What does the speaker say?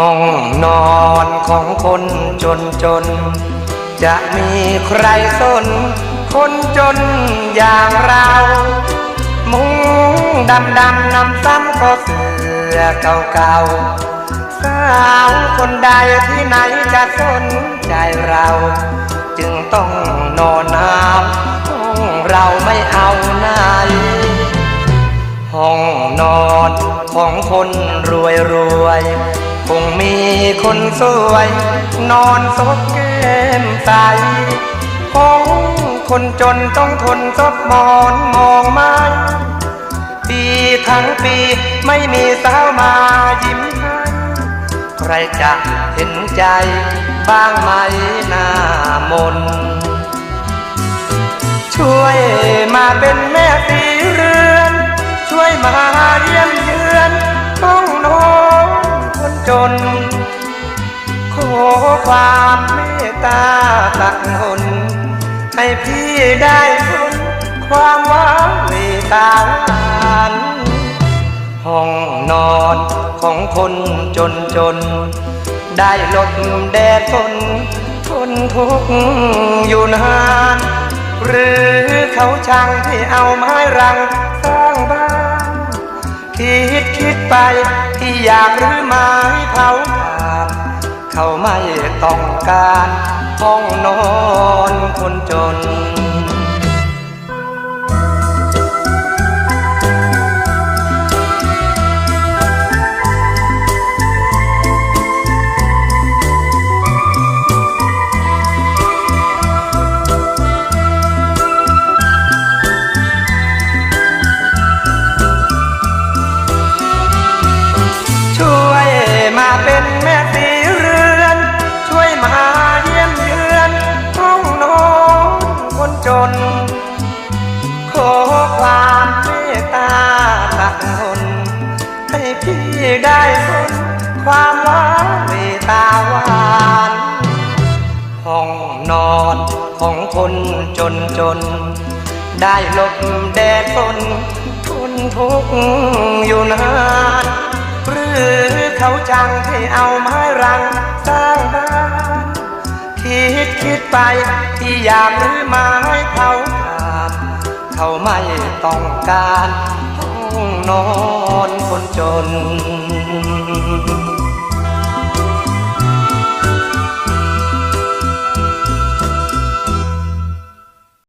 ห้องนอนของคนจนจน จะมีใครสน คนจนอย่างเรา มุงดำดำนำซ้ำก็เสือเก่าๆสาวคนใดที่ไหนจะสนใจเรา จึงต้องนอนหนาวห้องเราไม่เอาไหนห้องนอนของคนรวยรวย คงมีคนสวย นอนซบแก้มใสห้องคนจนต้องทนซบมอนมองไม้ปีทั้งปีไม่มีสาวมายิ้มให้ใครจะเห็นใจบ้างไหมหน้ามน ช่วยมาเป็นแม่สีเรือน ช่วยมาเยี่ยมเยือน ตักหนให้พี่ได้ทนความหว้าเวตาหวานห้องนอนของคนจนจน ได้หลบแดดฝนทนทุกข์อยู่นานหรือเขาช่างที่เอาไม้รังสร้างบ้าน คิดคิดไปที่อยากรื้อไม้เผาถ่า เขาไม่ต้องการห้องนอนคนจน จน ขอความเมตตาตักหนให้พี่ได้ทนความหวานเมตตาหวานห้องนอนของคนจนจน ได้หลบแดดฝนทนทุกข์อยู่นานหรือเขาจังที่เอาไม้รังสร้างบ้าน คิดคิดไป ที่อยากหรือไม้เขาขาดเขาไม่ต้องการห้องนอนคนจน